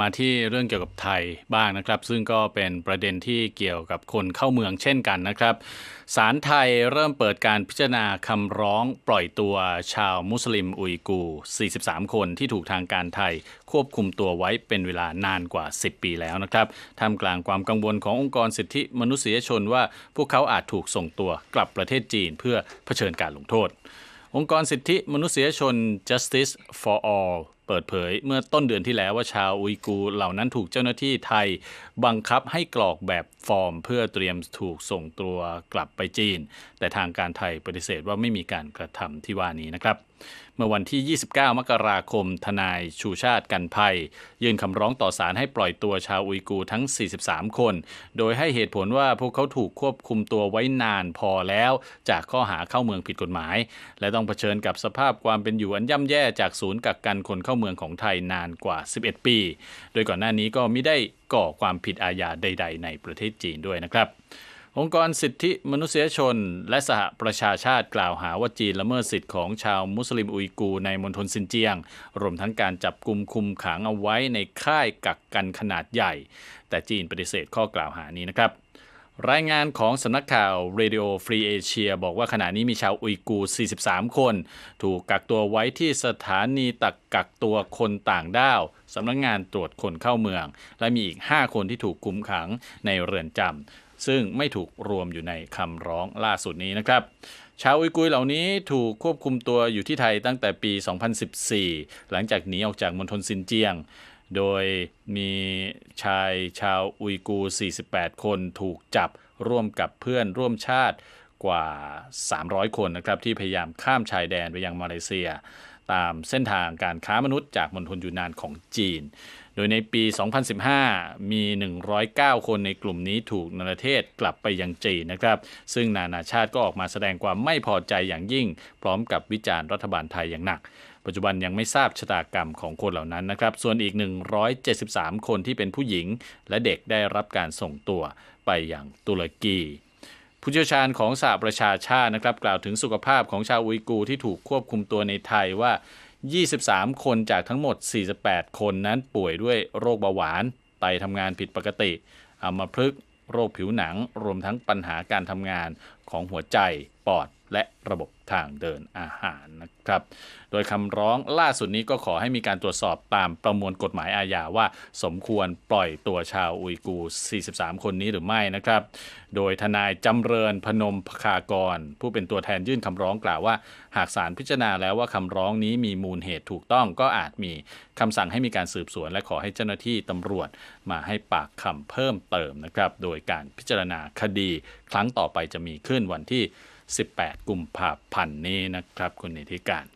มาที่เรื่องเกี่ยวกับไทยบ้างนะครับ ซึ่งก็เป็นประเด็นที่เกี่ยวกับคนเข้าเมืองเช่นกันนะครับศาลไทยเริ่มเปิดการพิจารณาคำร้องปล่อยตัวชาวมุสลิมอุยกู 43 คนที่ถูกทางการไทย ควบคุมตัวไว้เป็นเวลานานกว่า 10 ปีแล้วนะครับท่ามกลางความกังวลขององค์กรสิทธิมนุษยชนว่าพวกเขาอาจถูกส่งตัวกลับประเทศจีนเพื่อเผชิญการลงโทษ องค์กรสิทธิมนุษยชน Justice for All เปิดเผยเมื่อต้นเดือนที่แล้วว่าชาวอุยกูเหล่านั้นถูกเจ้าหน้าที่ไทย บังคับให้กรอกแบบฟอร์ม เพื่อเตรียมถูกส่งตัวกลับไปจีน แต่ทางการไทยปฏิเสธว่าไม่มีการกระทำที่ว่านี้นะครับ เมื่อวันที่ 29 มกราคม ทนายชูชาติกันภัย ยื่นคำร้องต่อศาลให้ปล่อยตัวชาวอุยกูทั้ง 43 คน โดยให้เหตุผลว่าพวกเขาถูกควบคุมตัวไว้นานพอแล้ว จากข้อหาเข้าเมืองผิดกฎหมาย และต้องเผชิญกับสภาพความเป็นอยู่อันย่ำแย่จากศูนย์กักกันคนเข้าเมืองของไทยนานกว่า 11 ปี โดยก่อนหน้านี้ก็ไม่ได้ก่อความผิดอาญาใด ๆ ในประเทศจีนด้วยนะครับ องค์กรสิทธิมนุษยชน และสหประชาชาติกล่าวหาว่าจีนละเมิดสิทธิของชาวมุสลิมอุยกูในมณฑลซินเจียง รวมทั้งการจับกลุ่มคุมขังเอาไว้ในค่ายกักกันขนาดใหญ่ แต่จีนปฏิเสธข้อกล่าวหานี้นะครับ รายงานของสำนักข่าว Radio Free Asia บอกว่าขณะนี้มีชาวอุยกู 43 คน ถูกกักตัวไว้ที่สถานีตักกักตัวคนต่างด้าวสำนักงงานตรวจคนเข้าเมือง และมีอีก 5 คนที่ถูกคุมขังในเรือนจำ ซึ่งไม่ถูกรวมอยู่ในคำร้องล่าสุดนี้นะครับ ชาวอุยกุยเหล่านี้ถูกควบคุมตัวอยู่ที่ไทยตั้งแต่ปี 2014 หลังจากหนีออกจากมณฑลซินเจียง โดยมีชายชาวอุยกู 48 คนถูกจับร่วมกับเพื่อนร่วมชาติกว่า 300 คนนะครับที่พยายามข้ามชายแดนไปยังมาเลเซีย ตามเส้นทางการค้ามนุษย์จากมณฑลยูนานของจีน โดยในปี 2015 มี 109 คนในกลุ่มนี้ถูกนรเทศกลับไปยังจีนนะครับ ซึ่งนานาชาติก็ออกมาแสดงความไม่พอใจอย่างยิ่ง พร้อมกับวิจารณ์รัฐบาลไทยอย่างหนักปัจจุบันยังไม่ทราบชะตากรรมของคนเหล่านั้นนะครับ ส่วนอีก 173 คนที่เป็นผู้หญิง และเด็กได้รับการส่งตัวไปอย่างตุรกี ผู้เชี่ยวชาญของสหประชาชาตินะครับกล่าวถึงสุขภาพของชาวอุยกูร์ที่ถูกควบคุมตัวในไทยว่า 23 คนจากทั้งหมด 48 คนนั้นป่วยด้วยโรคเบาหวาน ไตทำงานผิดปกติอัมพฤกษ์โรคผิวหนัง รวมทั้งปัญหาการทำงาน ของหัวใจ ปอด และระบบทางเดินอาหารนะครับ โดยคำร้องล่าสุดนี้ก็ขอให้มีการตรวจสอบตามประมวลกฎหมายอาญาว่า สมควรปล่อยตัวชาวอุยกูร์43 คนนี้หรือไม่นะครับ โดยทนายจำเริญพนมพคากร ผู้เป็นตัวแทนยื่นคำร้องกล่าวว่า หากศาลพิจารณาแล้วว่าคำร้องนี้มีมูลเหตุถูกต้องก็อาจมีคำสั่งให้มีการสืบสวน และขอให้เจ้าหน้าที่ตำรวจมาให้ปากคำเพิ่มเติมนะครับ โดยการพิจารณาคดีครั้งต่อไปจะมีขึ้นนวันที่ 18 กุมภาพันธ์นี้นะครับ คุณนิติการ